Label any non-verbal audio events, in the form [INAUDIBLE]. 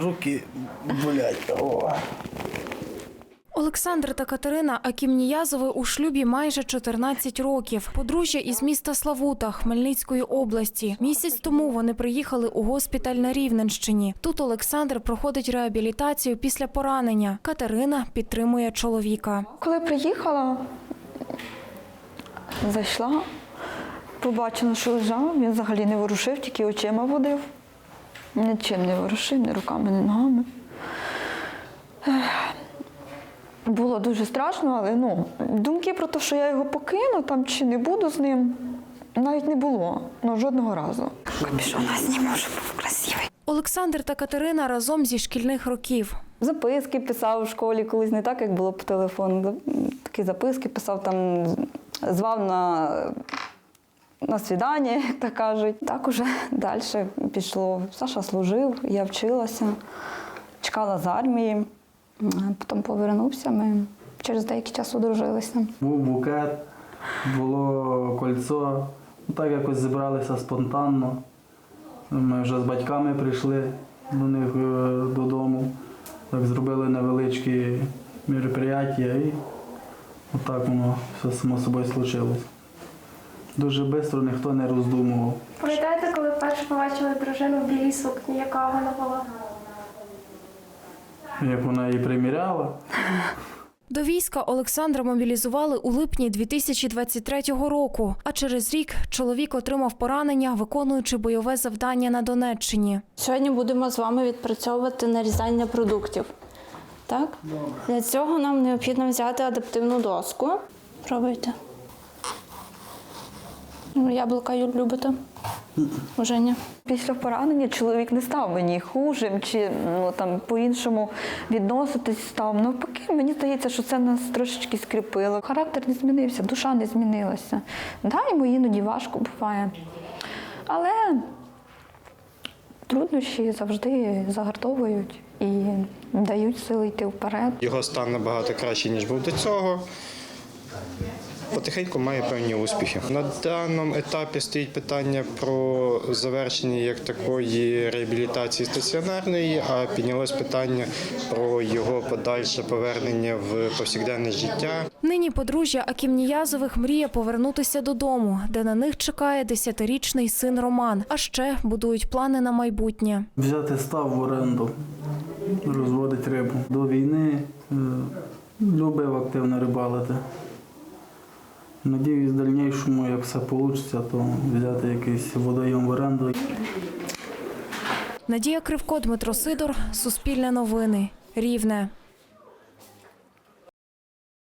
руки болять. О. Олександр та Катерина Акімніязови у шлюбі майже 14 років. Подружжя із міста Славута Хмельницької області. Місяць тому вони приїхали у госпіталь на Рівненщині. Тут Олександр проходить реабілітацію після поранення. Катерина підтримує чоловіка. Коли приїхала, зайшла, побачила, що лежав, він взагалі не ворушив, тільки очима водив. Нічим не ворушив, ні руками, ні ногами. Було дуже страшно, але ну, думки про те, що я його покину там чи не буду з ним, навіть не було. Ну, жодного разу. Капюшона зніму, щоб був красивий. Олександр та Катерина разом зі шкільних років. Записки писав у школі колись не так, як було по телефону. Такі записки писав там, звав на, на свідання, [LAUGHS] як так кажуть. Так уже далі пішло. Саша служив, я вчилася, чекала з армії, потім повернувся. Ми через деякий час одружилися. Був букет, було кольцо. Ну, так якось зібралися спонтанно. Ми вже з батьками прийшли до них е, додому. Так зробили невеличкі мероприятия і отак воно все само собою случилось. Дуже швидко ніхто не роздумував. Пам'ятаєте, коли вперше побачили дружину в білій сукні, яка вона була? Як вона її приміряла, До війська Олександра мобілізували у липні 2023 року. А через рік чоловік отримав поранення, виконуючи бойове завдання на Донеччині. Сьогодні будемо з вами відпрацьовувати нарізання продуктів. Так? Для цього нам необхідно взяти адаптивну доску. Пробуйте. Ну, Яблука любите? Уже ні. Після поранення чоловік не став мені хужим чи ну, там, по-іншому відноситись став. Навпаки, мені здається, що це нас трошечки скріпило. Характер не змінився, душа не змінилася. Да, йому іноді важко буває. Але труднощі завжди загартовують і дають сили йти вперед. Його стан набагато кращий, ніж був до цього. Потихеньку має певні успіхи. На даному етапі стоїть питання про завершення як такої реабілітації стаціонарної, а піднялось питання про його подальше повернення в повсякденне життя. Нині подружжя Акімніязових мріє повернутися додому, де на них чекає десятирічний син Роман. А ще будують плани на майбутнє. взяти став в оренду, розводить рибу. До війни е, любив активно рибалити. Надіюсь, в дальнішому, як все вийде, то взяти якийсь водойом в оренду. Надія Кривко, Дмитро Сидор, Суспільне новини, Рівне.